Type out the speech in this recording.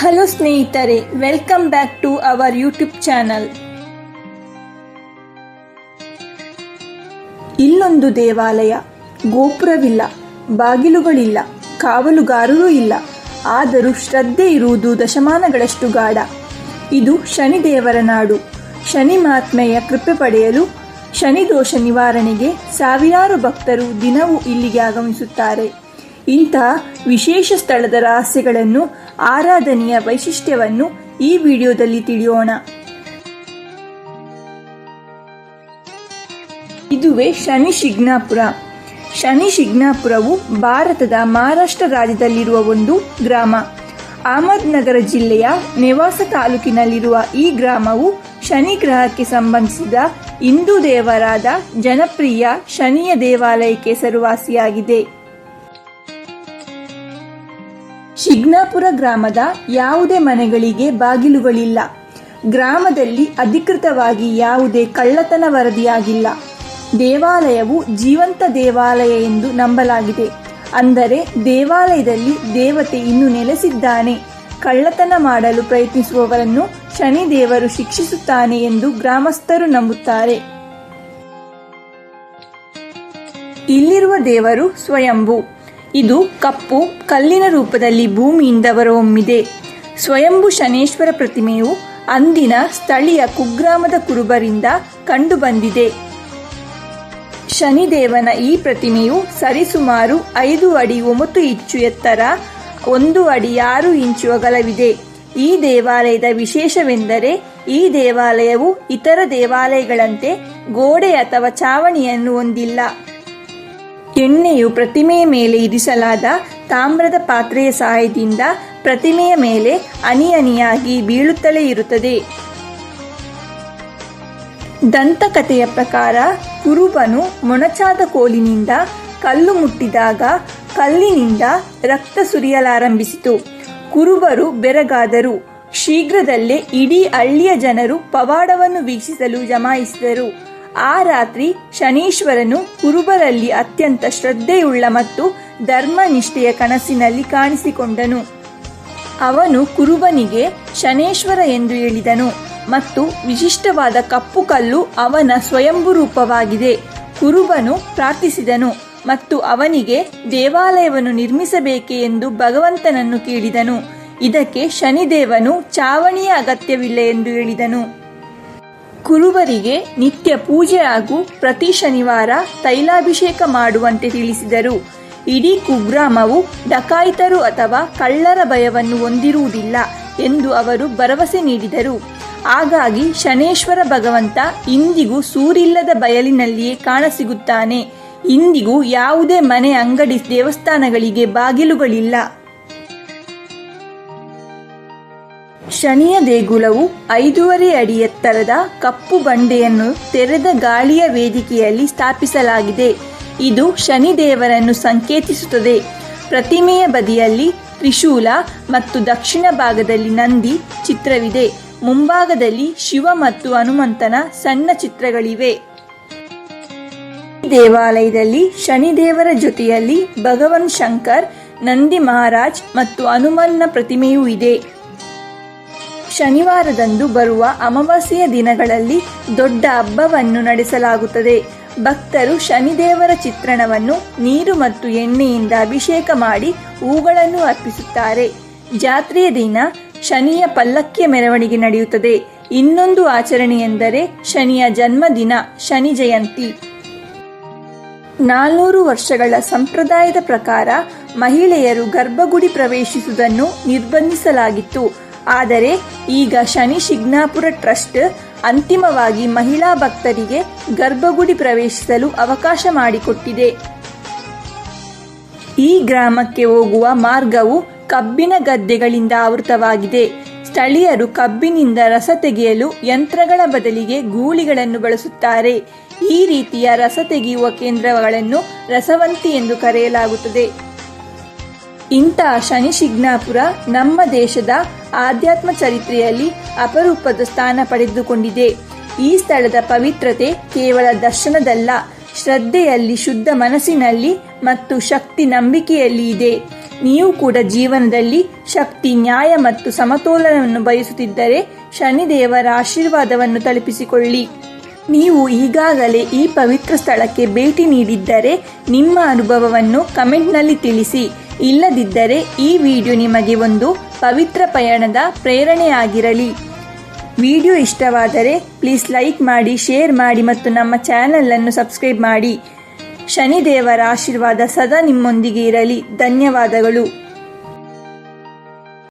Hello ಸ್ನೇಹಿತರೆ welcome back to our YouTube channel ಇಲ್ಲೊಂದು ದೇವಾಲಯ, ಗೋಪುರವಿಲ್ಲ, ಬಾಗಿಲುಗಳಿಲ್ಲ, ಕಾವಲುಗಾರರೂ ಇಲ್ಲ, ಆದರೂ ಶ್ರದ್ಧೆ ಇರುವುದು ದಶಮಾನಗಳಷ್ಟು ಗಾಢ. ಇದು ಶನಿದೇವರ ನಾಡು. ಶನಿ ಮಹಾತ್ಮೆಯ ಕೃಪೆ ಪಡೆಯಲು, ಶನಿ ದೋಷ ನಿವಾರಣೆಗೆ ಸಾವಿರಾರು ಭಕ್ತರು ದಿನವೂ ಇಲ್ಲಿಗೆ ಆಗಮಿಸುತ್ತಾರೆ. ಇಂತಹ ವಿಶೇಷ ಸ್ಥಳದ ರಹಸ್ಯಗಳನ್ನು ಆರಾಧನೆಯ ವೈಶಿಷ್ಟ್ಯವನ್ನು ಈ ವಿಡಿಯೋದಲ್ಲಿ ತಿಳಿಯೋಣ. ಇದುವೇ ಶನಿ ಶಿಗ್ನಾಪುರ. ಶನಿ ಶಿಗ್ನಾಪುರವು ಭಾರತದ ಮಹಾರಾಷ್ಟ್ರ ರಾಜ್ಯದಲ್ಲಿರುವ ಒಂದು ಗ್ರಾಮ. ಅಹಮದ್ನಗರ ಜಿಲ್ಲೆಯ ನೆವಾಸ ತಾಲೂಕಿನಲ್ಲಿರುವ ಈ ಗ್ರಾಮವು ಶನಿ ಗ್ರಹಕ್ಕೆ ಸಂಬಂಧಿಸಿದ ಹಿಂದೂ ದೇವರಾದ ಜನಪ್ರಿಯ ಶನಿಯ ದೇವಾಲಯಕ್ಕೆ ಹೆಸರುವಾಸಿಯಾಗಿದೆ. ಶಿಗ್ನಾಪುರ ಗ್ರಾಮದ ಯಾವುದೇ ಮನೆಗಳಿಗೆ ಬಾಗಿಲುಗಳಿಲ್ಲ. ಗ್ರಾಮದಲ್ಲಿ ಅಧಿಕೃತವಾಗಿ ಯಾವುದೇ ಕಳ್ಳತನ ವರದಿಯಾಗಿಲ್ಲ. ದೇವಾಲಯವು ಜೀವಂತ ದೇವಾಲಯ ಎಂದು ನಂಬಲಾಗಿದೆ. ಅಂದರೆ ದೇವಾಲಯದಲ್ಲಿ ದೇವತೆ ಇನ್ನು ನೆಲೆಸಿದ್ದಾನೆ. ಕಳ್ಳತನ ಮಾಡಲು ಪ್ರಯತ್ನಿಸುವವರನ್ನು ಶನಿ ದೇವರು ಶಿಕ್ಷಿಸುತ್ತಾನೆ ಎಂದು ಗ್ರಾಮಸ್ಥರು ನಂಬುತ್ತಾರೆ. ಇಲ್ಲಿರುವ ದೇವರು ಸ್ವಯಂಭೂ. ಇದು ಕಪ್ಪು ಕಲ್ಲಿನ ರೂಪದಲ್ಲಿ ಭೂಮಿಯಿಂದ ಹೊರಹೊಮ್ಮಿದೆ. ಸ್ವಯಂಭು ಶನೇಶ್ವರ ಪ್ರತಿಮೆಯು ಅಂದಿನ ಸ್ಥಳೀಯ ಕುಗ್ರಾಮದ ಕುರುಬರಿಂದ ಕಂಡುಬಂದಿದೆ. ಶನಿದೇವನ ಈ ಪ್ರತಿಮೆಯು ಸರಿಸುಮಾರು ಐದು ಅಡಿ ಒಂಬತ್ತು ಇಂಚು ಎತ್ತರ, ಒಂದು ಅಡಿ ಆರು ಇಂಚು ಅಗಲವಿದೆ. ಈ ದೇವಾಲಯದ ವಿಶೇಷವೆಂದರೆ ಈ ದೇವಾಲಯವು ಇತರ ದೇವಾಲಯಗಳಂತೆ ಗೋಡೆ ಅಥವಾ ಚಾವಣಿಯನ್ನು ಹೊಂದಿಲ್ಲ. ಎಣ್ಣೆಯು ಪ್ರತಿಮೆಯ ಮೇಲೆ ಇರಿಸಲಾದ ತಾಮ್ರದ ಪಾತ್ರೆಯ ಸಹಾಯದಿಂದ ಪ್ರತಿಮೆಯ ಮೇಲೆ ಅನಿಯನಿಯಾಗಿ ಬೀಳುತ್ತಲೇ ಇರುತ್ತದೆ. ದಂತಕಥೆಯ ಪ್ರಕಾರ ಕುರುಬನು ಮೊಣಚಾದ ಕೋಲಿನಿಂದ ಕಲ್ಲು ಮುಟ್ಟಿದಾಗ ಕಲ್ಲಿನಿಂದ ರಕ್ತ ಸುರಿಯಲಾರಂಭಿಸಿತು. ಕುರುಬರು ಬೆರಗಾದರು. ಶೀಘ್ರದಲ್ಲೇ ಇಡೀ ಹಳ್ಳಿಯ ಜನರು ಪವಾಡವನ್ನು ವೀಕ್ಷಿಸಲು ಜಮಾಯಿಸಿದರು. ಆ ರಾತ್ರಿ ಶನೀಶ್ವರನು ಕುರುಬರಲ್ಲಿ ಅತ್ಯಂತ ಶ್ರದ್ಧೆಯುಳ್ಳ ಮತ್ತು ಧರ್ಮನಿಷ್ಠೆಯ ಕನಸಿನಲ್ಲಿ ಕಾಣಿಸಿಕೊಂಡನು. ಅವನು ಕುರುಬನಿಗೆ ಶನೇಶ್ವರ ಎಂದು ಹೇಳಿದನು ಮತ್ತು ವಿಶಿಷ್ಟವಾದ ಕಪ್ಪು ಕಲ್ಲು ಅವನ ಸ್ವಯಂಭು ರೂಪವಾಗಿದೆ. ಕುರುಬನು ಪ್ರಾರ್ಥಿಸಿದನು ಮತ್ತು ಅವನಿಗೆ ದೇವಾಲಯವನ್ನು ನಿರ್ಮಿಸಬೇಕೆ ಎಂದು ಭಗವಂತನನ್ನು ಕೇಳಿದನು. ಇದಕ್ಕೆ ಶನಿದೇವನು ಚಾವಣಿಯ ಅಗತ್ಯವಿಲ್ಲ ಎಂದು ಹೇಳಿದನು. ಕುರುಬರಿಗೆ ನಿತ್ಯ ಪೂಜೆ ಹಾಗೂ ಪ್ರತಿ ಶನಿವಾರ ತೈಲಾಭಿಷೇಕ ಮಾಡುವಂತೆ ತಿಳಿಸಿದರು. ಇಡೀ ಕುಗ್ರಾಮವು ಡಕಾಯಿತರು ಅಥವಾ ಕಳ್ಳರ ಭಯವನ್ನು ಹೊಂದಿರುವುದಿಲ್ಲ ಎಂದು ಅವರು ಭರವಸೆ ನೀಡಿದರು. ಹಾಗಾಗಿ ಶನೇಶ್ವರ ಭಗವಂತ ಇಂದಿಗೂ ಸೂರಿಲ್ಲದ ಬಯಲಿನಲ್ಲಿಯೇ ಕಾಣಸಿಗುತ್ತಾನೆ. ಇಂದಿಗೂ ಯಾವುದೇ ಮನೆ ಅಂಗಡಿ ದೇವಸ್ಥಾನಗಳಿಗೆ ಬಾಗಿಲುಗಳಿಲ್ಲ. ಶನಿಯ ದೇಗುಲವು ಐದೂವರೆ ಅಡಿ ಎತ್ತರದ ಕಪ್ಪು ಬಂಡೆಯನ್ನು ತೆರೆದ ಗಾಳಿಯ ವೇದಿಕೆಯಲ್ಲಿ ಸ್ಥಾಪಿಸಲಾಗಿದೆ. ಇದು ಶನಿ ದೇವರನ್ನು ಸಂಕೇತಿಸುತ್ತದೆ. ಪ್ರತಿಮೆಯ ಬದಿಯಲ್ಲಿ ತ್ರಿಶೂಲ ಮತ್ತು ದಕ್ಷಿಣ ಭಾಗದಲ್ಲಿ ನಂದಿ ಚಿತ್ರವಿದೆ. ಮುಂಭಾಗದಲ್ಲಿ ಶಿವ ಮತ್ತು ಹನುಮಂತನ ಸಣ್ಣ ಚಿತ್ರಗಳಿವೆ. ಈ ದೇವಾಲಯದಲ್ಲಿ ಶನಿದೇವರ ಜೊತೆಯಲ್ಲಿ ಭಗವಾನ್ ಶಂಕರ್, ನಂದಿ ಮಹಾರಾಜ್ ಮತ್ತು ಹನುಮನ್ನ ಪ್ರತಿಮೆಯೂ ಇದೆ. ಶನಿವಾರದಂದು ಬರುವ ಅಮಾವಾಸ್ಯೆಯ ದಿನಗಳಲ್ಲಿ ದೊಡ್ಡ ಹಬ್ಬವನ್ನು ನಡೆಸಲಾಗುತ್ತದೆ. ಭಕ್ತರು ಶನಿದೇವರ ಚಿತ್ರಣವನ್ನು ನೀರು ಮತ್ತು ಎಣ್ಣೆಯಿಂದ ಅಭಿಷೇಕ ಮಾಡಿ ಹೂಗಳನ್ನು ಅರ್ಪಿಸುತ್ತಾರೆ. ಜಾತ್ರೆಯ ದಿನ ಶನಿಯ ಪಲ್ಲಕ್ಕಿಯ ಮೆರವಣಿಗೆ ನಡೆಯುತ್ತದೆ. ಇನ್ನೊಂದು ಆಚರಣೆ ಎಂದರೆ ಶನಿಯ ಜನ್ಮದಿನ, ಶನಿ ಜಯಂತಿ. ನಾಲ್ನೂರು ವರ್ಷಗಳ ಸಂಪ್ರದಾಯದ ಪ್ರಕಾರ ಮಹಿಳೆಯರು ಗರ್ಭಗುಡಿ ಪ್ರವೇಶಿಸುವುದನ್ನು ನಿರ್ಬಂಧಿಸಲಾಗಿತ್ತು. ಆದರೆ ಈಗ ಶನಿ ಶಿಗ್ನಾಪುರ ಟ್ರಸ್ಟ್ ಅಂತಿಮವಾಗಿ ಮಹಿಳಾ ಭಕ್ತರಿಗೆ ಗರ್ಭಗುಡಿ ಪ್ರವೇಶಿಸಲು ಅವಕಾಶ ಮಾಡಿಕೊಟ್ಟಿದೆ. ಈ ಗ್ರಾಮಕ್ಕೆ ಹೋಗುವ ಮಾರ್ಗವು ಕಬ್ಬಿನ ಗದ್ದೆಗಳಿಂದ ಆವೃತವಾಗಿದೆ. ಸ್ಥಳೀಯರು ಕಬ್ಬಿನಿಂದ ರಸ ತೆಗೆಯಲು ಯಂತ್ರಗಳ ಬದಲಿಗೆ ಗೂಳಿಗಳನ್ನು ಬಳಸುತ್ತಾರೆ. ಈ ರೀತಿಯ ರಸ ತೆಗೆಯುವ ಕೇಂದ್ರಗಳನ್ನು ರಸವಂತಿ ಎಂದು ಕರೆಯಲಾಗುತ್ತದೆ. ಇಂತಹ ಶನಿ ಶಿಗ್ನಾಪುರ ನಮ್ಮ ದೇಶದ ಆಧ್ಯಾತ್ಮ ಚರಿತ್ರೆಯಲ್ಲಿ ಅಪರೂಪದ ಸ್ಥಾನ ಪಡೆದುಕೊಂಡಿದೆ. ಈ ಸ್ಥಳದ ಪವಿತ್ರತೆ ಕೇವಲ ದರ್ಶನದಲ್ಲ, ಶ್ರದ್ಧೆಯಲ್ಲಿ, ಶುದ್ಧ ಮನಸ್ಸಿನಲ್ಲಿ ಮತ್ತು ಶಕ್ತಿ ನಂಬಿಕೆಯಲ್ಲಿ ಇದೆ. ನೀವು ಕೂಡ ಜೀವನದಲ್ಲಿ ಶಕ್ತಿ, ನ್ಯಾಯ ಮತ್ತು ಸಮತೋಲನವನ್ನು ಬಯಸುತ್ತಿದ್ದರೆ ಶನಿದೇವರ ಆಶೀರ್ವಾದವನ್ನು ತಲುಪಿಸಿಕೊಳ್ಳಿ. ನೀವು ಈಗಾಗಲೇ ಈ ಪವಿತ್ರ ಸ್ಥಳಕ್ಕೆ ಭೇಟಿ ನೀಡಿದ್ದರೆ ನಿಮ್ಮ ಅನುಭವವನ್ನು ಕಮೆಂಟ್ನಲ್ಲಿ ತಿಳಿಸಿ. ಇಲ್ಲದಿದ್ದರೆ ಈ ವಿಡಿಯೋ ನಿಮಗೆ ಒಂದು ಪವಿತ್ರ ಪಯಣದ ಪ್ರೇರಣೆಯಾಗಿರಲಿ. ವಿಡಿಯೋ ಇಷ್ಟವಾದರೆ ಪ್ಲೀಸ್ ಲೈಕ್ ಮಾಡಿ, ಶೇರ್ ಮಾಡಿ ಮತ್ತು ನಮ್ಮ ಚಾನಲನ್ನು ಸಬ್ಸ್ಕ್ರೈಬ್ ಮಾಡಿ. ಶನಿದೇವರ ಆಶೀರ್ವಾದ ಸದಾ ನಿಮ್ಮೊಂದಿಗೆ ಇರಲಿ. ಧನ್ಯವಾದಗಳು.